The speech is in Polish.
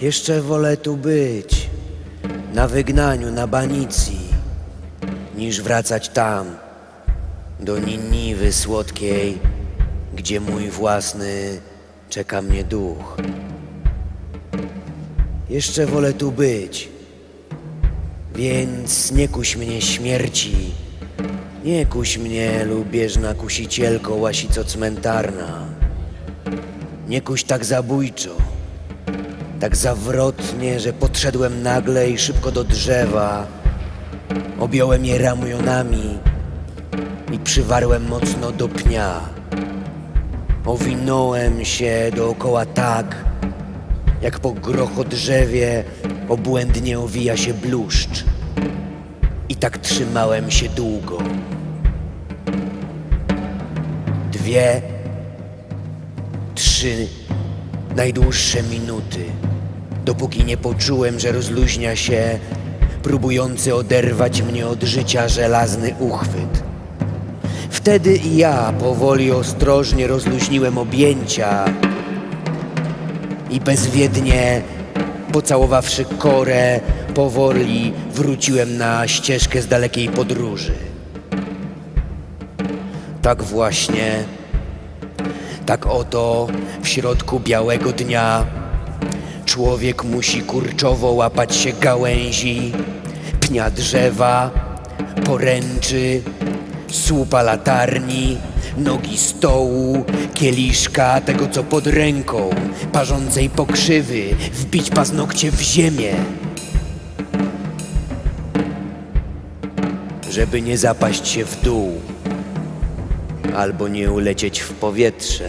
Jeszcze wolę tu być, na wygnaniu, na banicji, niż wracać tam, do Niniwy słodkiej, gdzie mój własny czeka mnie duch. Jeszcze wolę tu być, więc nie kuś mnie śmierci, nie kuś mnie lubieżna kusicielko łasico cmentarna, nie kuś tak zabójczo tak zawrotnie, że podszedłem nagle i szybko do drzewa. Objąłem je ramionami i przywarłem mocno do pnia. Owinąłem się dookoła tak, jak po grochodrzewie obłędnie owija się bluszcz. I tak trzymałem się długo. Dwie, trzy najdłuższe minuty, dopóki nie poczułem, że rozluźnia się próbujący oderwać mnie od życia żelazny uchwyt. Wtedy i ja powoli ostrożnie rozluźniłem objęcia i bezwiednie, pocałowawszy korę, powoli wróciłem na ścieżkę z dalekiej podróży. Tak właśnie tak oto w środku białego dnia człowiek musi kurczowo łapać się gałęzi, pnia drzewa, poręczy, słupa latarni, nogi stołu, kieliszka, tego co pod ręką, parzącej pokrzywy, wbić paznokcie w ziemię. Żeby nie zapaść się w dół albo nie ulecieć w powietrze.